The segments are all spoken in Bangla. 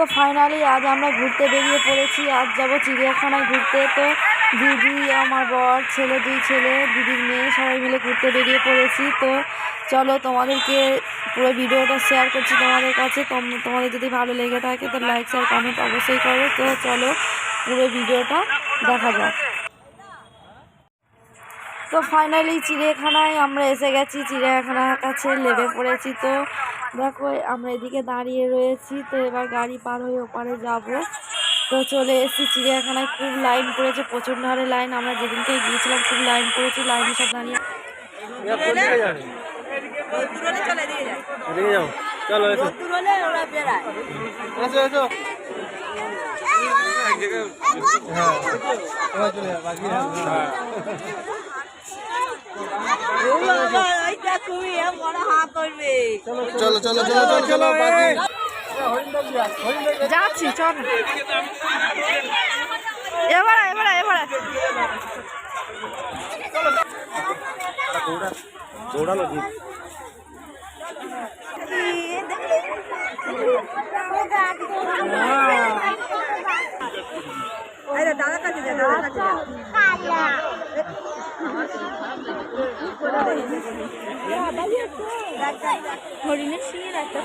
তো ফাইনালি আজ আমরা ঘুরতে বেরিয়ে পড়েছি। আজ যাব চিড়িয়াখানায় ঘুরতে। তো দিদি, আমার বর, ছেলে, দুই ছেলে, দিদির মেয়ে, সবাই মিলে ঘুরতে বেরিয়ে পড়েছি। তো চলো তোমাদেরকে পুরো ভিডিওটা শেয়ার করছি তোমাদের কাছে। তোম- তোমাদের যদি ভালো লেগে থাকে তো লাইক শেয়ার কমেন্ট অবশ্যই করো। তো চলো পুরো ভিডিওটা দেখা যাক। তো ফাইনালি চিড়িয়াখানায় আমরা এসে গেছি। চিড়িয়াখানার কাছে লেবে পড়েছি। তো দেখো আমরা এদিকে দাঁড়িয়ে রয়েছি তো এবার গাড়ি পার হয়ে ওপারে যাব। তো চলে এসেছি চিড়িয়াখানায়। খুব লাইন পড়েছে প্রচণ্ড হারে লাইন আমরা যেদিনকে গিয়েছিলাম খুব লাইন পড়েছি লাইনে সব দাঁড়িয়ে চলো এসো। এসো হ্যাঁ। চলে চলো চলো চলো চলো যাচ্ছি চল। এবারে এবারে এবারে দৌড়ালো ঠিক হরিণের একটা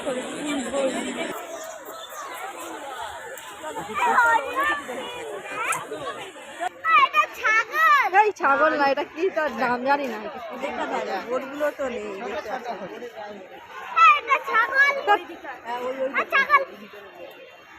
ছাগল না এটা কি তার নাম জানি না। ওগুলো তো নেই। ওটি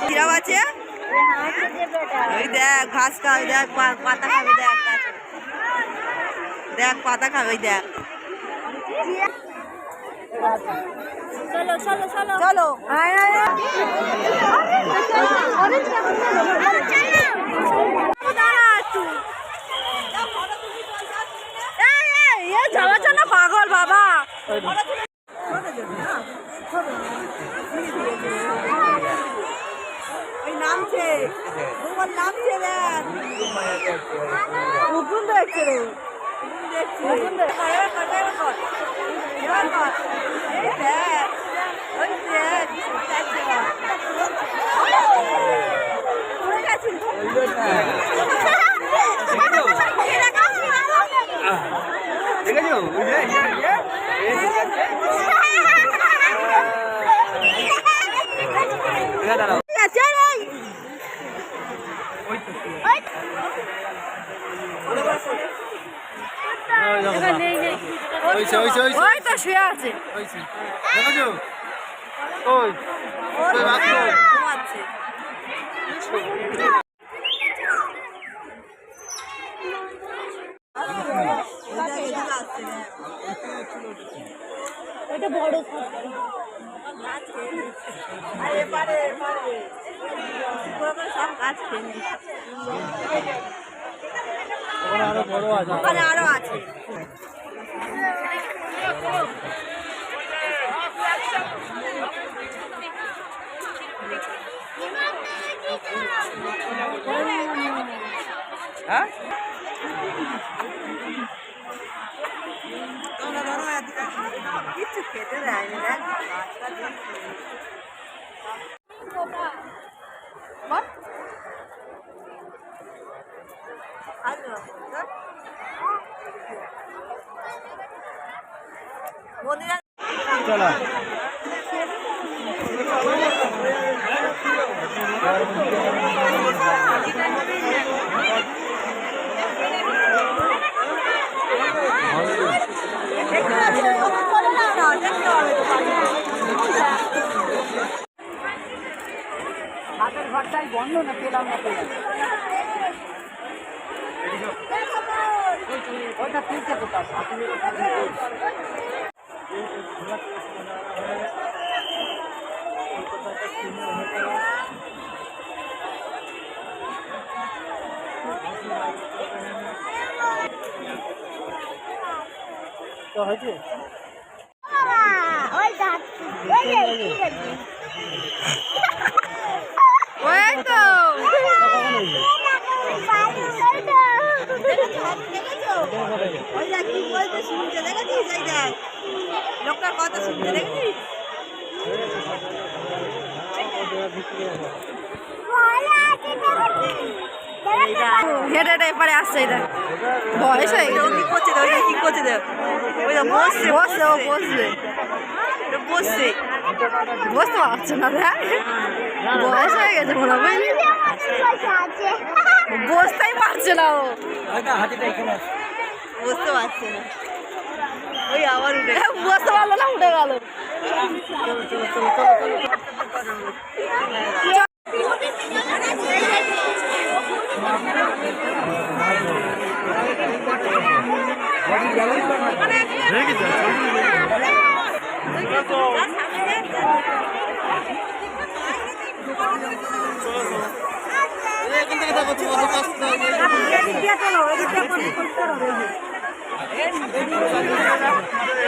কিরাম আছে ওই দেখ ঘাস খাবে দেখ পাতা খাবে দেখ। দেখ পাতা খাবে ওই দেখ চলো চলো চলো চলো উকুন দেখছে রে দেখছি এবার কর, এবার কর, এবার কর। এই দেখ ওই দেখ যাচ্ছে না। উড়ে গেছে। দেখেছ ওই যে এই যে এখানে দাঁড়াও ওই তো শুয়ে আছে। ওই। ঘুমাচ্ছে। বড় সব গাছ ওখানে আরও আছে। হ্যাঁ। কিচ্ছু খেতে দেয়নি দেখ গাছটা দেখছি। আসো, ধর। বন্ধ না পেলাম না পেলাম ওইটা তুলতে কোথাও তো হয়েছে? ওই ওই ওই তো দেখ দেখ লোকটার কথা দেখেছিস হেঁটে হেঁটে এপারে আসছে দেখ। বয়স হয়ে গেছে। কি করছে ওই কি করছে দেখ। দেখ বসছে। বসছে ও বসবে বসছে বসতে পারছে না, দেখ। বয়স হয়ে গেছে মনে বুঝলি? বসতেই পারছে না ও। বুঝতে পারছে না। ওই আবার উঠে বুঝতে পারল না, উঠে গেল। এখান থেকে দেখো কত কষ্ট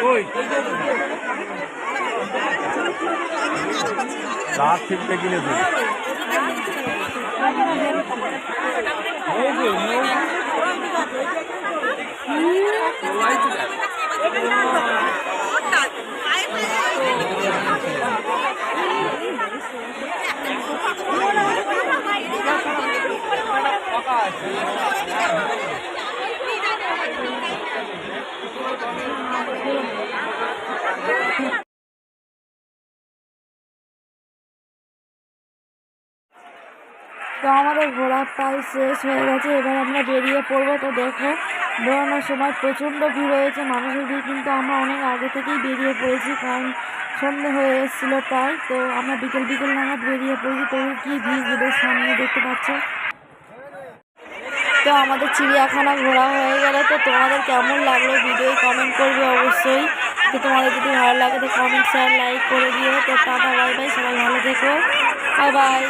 ওই রাত ছিপতে কিনেছে তো আমাদের ঘোরা প্রায় শেষ হয়ে গেছে, এবার আমরা বেরিয়ে পড়ব। তো দেখো, বেরোনোর সময় প্রচণ্ড ভিড় হয়েছে, মানুষের ভিড় কিন্তু আমরা অনেক আগে থেকেই বেরিয়ে পড়েছি, কারণ সন্ধে হয়ে এসেছিল প্রায়। তো আমরা বিকেল বিকেল নাগাদ বেরিয়ে পড়েছি তো কি ভিড় সামনে দেখতে পাচ্ছ? তো আমাদের চিড়িয়াখানা ঘোরা হয়ে গেল। তো তোমাদের কেমন লাগল ভিডিও কমেন্ট করবে অবশ্যই। তো তোমাদের যদি ভালো লাগে তো কমেন্ট শেয়ার লাইক করে দিও। তো টাটা বাই বাই সবাই ভালো থেকো। Bye bye